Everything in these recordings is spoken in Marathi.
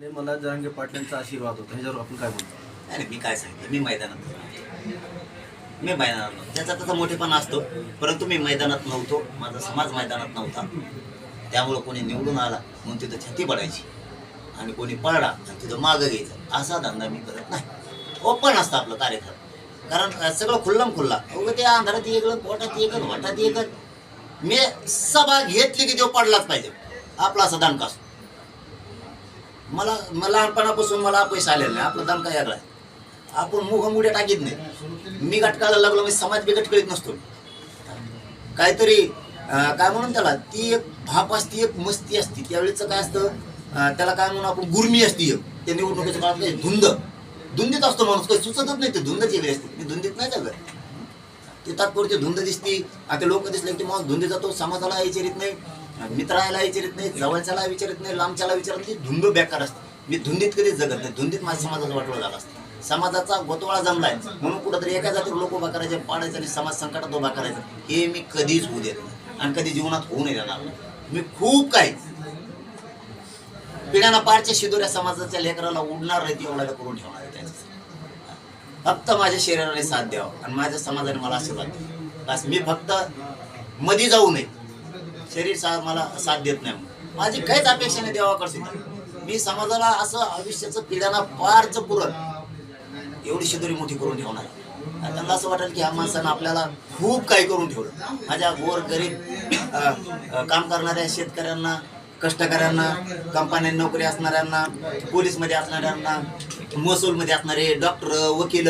मला जरांगे पाटलांचा आशीर्वाद होता. ह्याच्यावर आपण काय बोलतो? नाही मी काय सांगतो? मी मैदानात मी मैदानात नव्हतो. त्याचा तसा मोठेपणा असतो. परंतु मी मैदानात नव्हतो. माझा समाज मैदानात नव्हता. त्यामुळं कोणी निवडून आला म्हणून तिथं छाती पडायची. आणि कोणी पळला आणि तिथं मागं घ्यायचं. असा धंदा मी करत नाही. ओपन असतं आपलं कार्यक्रम. कारण अं, सगळं खुल्लम खुल्ला. अगं ते अंधारात एकलं पोटात एकत वाटात एकत मी सभा घेतली की तो पडलाच पाहिजे. आपला असा दणका असतो. मला मला लहानपणापासून मला पैसे आलेलं नाही. आपलं दम काय आहे. आपण मुख मुड्या टाकीत नाही. मी गटकायला लागलो मी समाज बी गटकळीत नसतो. काहीतरी काय म्हणून त्याला? ती एक भाप असती एक मस्ती असती. त्यावेळेचं काय असतं? त्याला काय म्हणून आपण? गुरमी असती एक. त्या निवडणुकीच्या काळात काही धुंद. धुंदीत असतो माणूस. काही सुचतच नाही. ते धुंदच वेगळी असते. मी धुंदीत नाही जगत ते तात्पुरते धुंद दिसती. आता लोक दिसले की माणूस धुंदी जातो समाजाला विचारित नाही. मित्राला विचारित नाही जवळच्याला विचारित नाही लांबच्याला विचारत नाही धुंद बेकार असतं. मी धुंदीत कधीच जगत नाही धुंदीत माझ्या समाजाचा वाटोळा झाला असतं. समाजाचा गोतवाळा जमलाय. म्हणून कुठंतरी एका जातीवर लोक उभा करायचे पाडायचं आणि समाज संकटात उभा करायचा. हे मी कधीच होऊ देत नाही आणि कधी जीवनात होऊ नाही देणार. मी खूप काही पिढ्याना पारच्या शिदोऱ्या समाजाच्या लेकराला उडणार नाही एवढ्या करून ठेवणार आहे फक्त माझ्या शरीराने साथ द्यावं आणि माझ्या समाजाने मला आशीर्वाद द्यावा. बस मी फक्त मधी जाऊ नये. शरीर सा मला साथ देत नाही माझी काहीच अपेक्षा नाही देवाकडे मी समाजाला असं आयुष्याचं पिढ्याला पारचं पुरत एवढी शिदोरी मोठी करून ठेवणार. त्यांना असं वाटेल की ह्या माणसानं आपल्याला खूप काही करून ठेवलं. माझ्या गोर गरीब काम करणाऱ्या शेतकऱ्यांना कष्टकऱ्यांना कंपन्यात नोकरी असणाऱ्यांना पोलीसमध्ये असणाऱ्यांना महसूलमध्ये असणारे डॉक्टर वकील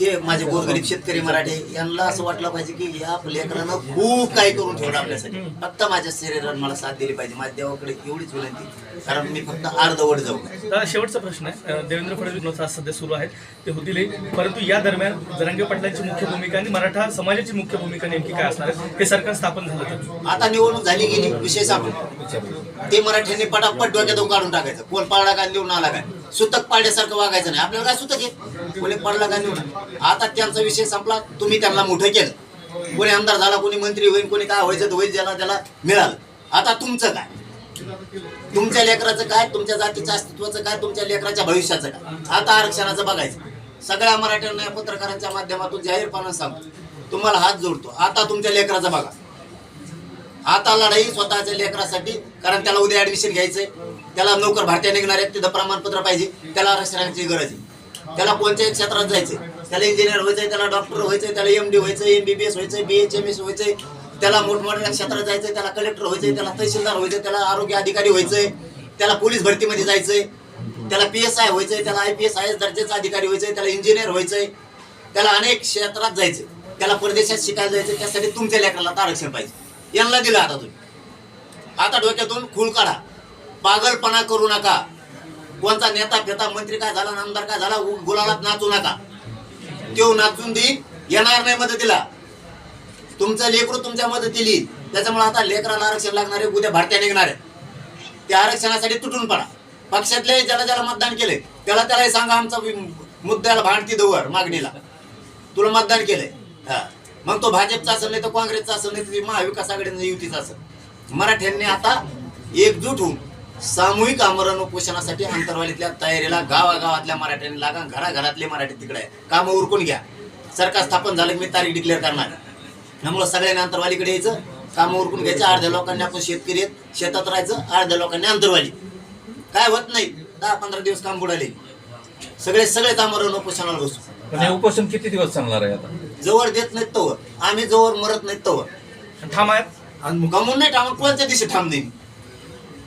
हे माझे गोरगरीब शेतकरी मराठे यांना असं वाटलं पाहिजे की या लेकरानं खूप काही करून ठेवलं आपल्यासाठी. फक्त माझ्या शरीरानं मला साथ दिली पाहिजे. माझ्या देवाकडे एवढीच विनंती. कारण मी फक्त अर्धवट जाऊ. दादा शेवटचा प्रश्न आहे. देवेंद्र फडणवीस आज सध्या सुरू आहेत. ते होतीलही परंतु या दरम्यान जरांगे पाटलांची मुख्य भूमिका आणि मराठा समाजाची मुख्य भूमिका नेमकी काय असणार आहे? हे सरकार स्थापन झालं आता निवडणूक झाली गेली विषय सापडला ते मराठ्यांनी पटापट डोक्यातून काढून टाकायचं. कोण पडला का निवडून आला काय सुतक पाडल्यासारखं वागायचं नाही. आपल्याला काय सुतक आहे? कोणी पडला का नाही आता त्यांचा विषय संपला तुम्ही त्यांना मोठं केलं. कोणी आमदार झाला कोणी मंत्री होईल कोणी काय व्हायचं होईल ज्याला त्याला मिळालं. आता तुमचं काय? तुमच्या लेकराचं काय? तुमच्या जातीच्या अस्तित्वाचं काय? तुमच्या लेकराच्या भविष्याचं काय? आता आरक्षणाचं बघायचं. सगळ्या मराठ्यांना या पत्रकारांच्या माध्यमातून जाहीरपणा सांगतो. तुम्हाला हात जोडतो. आता तुमच्या लेकराचं बघा. आता लढाई स्वतःच्या लेकरासाठी कारण त्याला उद्या ऍडमिशन घ्यायचंय. त्याला नोकर भारतीय निघणार आहेत तिथं प्रमाणपत्र पाहिजे त्याला आरक्षणाची गरज आहे. त्याला कोणत्याही क्षेत्रात जायचंय. त्याला इंजिनियर व्हायचंय त्याला डॉक्टर व्हायचंय त्याला एम डी व्हायचं एम व्हायचंय बी एच एम एस व्हायचंय त्याला मोठमोठ्या क्षेत्रात जायचंय त्याला कलेक्टर व्हायचंय त्याला तहसीलदार व्हायचंय त्याला आरोग्य अधिकारी व्हायचंय त्याला पोलीस भरतीमध्ये जायचंय त्याला पी एस आय व्हायचंय त्याला I P S I S दर्जाचा अधिकारी व्हायचंय त्याला इंजिनियर व्हायचंय त्याला अनेक क्षेत्रात जायचंय. त्याला परदेशात शिकायला जायचं त्यासाठी तुमच्या लेकराला आरक्षण पाहिजे. यांना दिलं आता तुम्ही. आता डोक्यातून खूळ काढा. पागलपणा करू नका. कोणता नेता फेता मंत्री काय झाला आमदार काय झाला उ- गुलालात नाचू नका. तो नाचून देईल येणार नाही मदतीला. तुमचं लेकरू तुमच्या मदतीला. येईल त्याच्यामुळे आता लेकराला आरक्षण लागणार आहे उद्या भारतीय निघणार आहे. त्या आरक्षणासाठी तुटून पडा. पक्षातले ज्याला ज्याला मतदान केले त्याला त्याला सांगा आमचा मुद्द्याला भांडती दवर मागणीला. तुला मतदान केलंय. हा. मग तो भाजपचा असेल नाही तर काँग्रेसचा असेल नाही तर महाविकास आघाडीचा युतीचा असेल. मराठ्यांनी आता एकजूट होऊन सामूहिक आमरण उपोषणासाठी अंतरवालीतल्या तयारीला गावागावातल्या मराठ्यांनी लागा घराघरातले मराठी तिकडे. कामं उरकून घ्या. सरकार स्थापन झालं की मी तारीख डिक्लेअर करणार. त्यामुळं सगळ्यांनी अंतरवालीकडे यायचं कामं उरकून घ्यायचं अर्ध्या लोकांनी आपण शेतकरी आहेत शेतात राहायचं अर्ध्या लोकांनी अंतरवाली काय होत नाही. दहा पंधरा दिवस काम बुडाले. सगळे सगळे आमरण उपोषणाला बसू. पण हे उपोषण किती दिवस चालणार आहे आता? जवळ देत नाहीत तवर. आम्ही जवळ मरत नाहीत तवर. ठाम आहेत? आणि मग गमून नाही ठाम कोणत्या दिवशी देईन?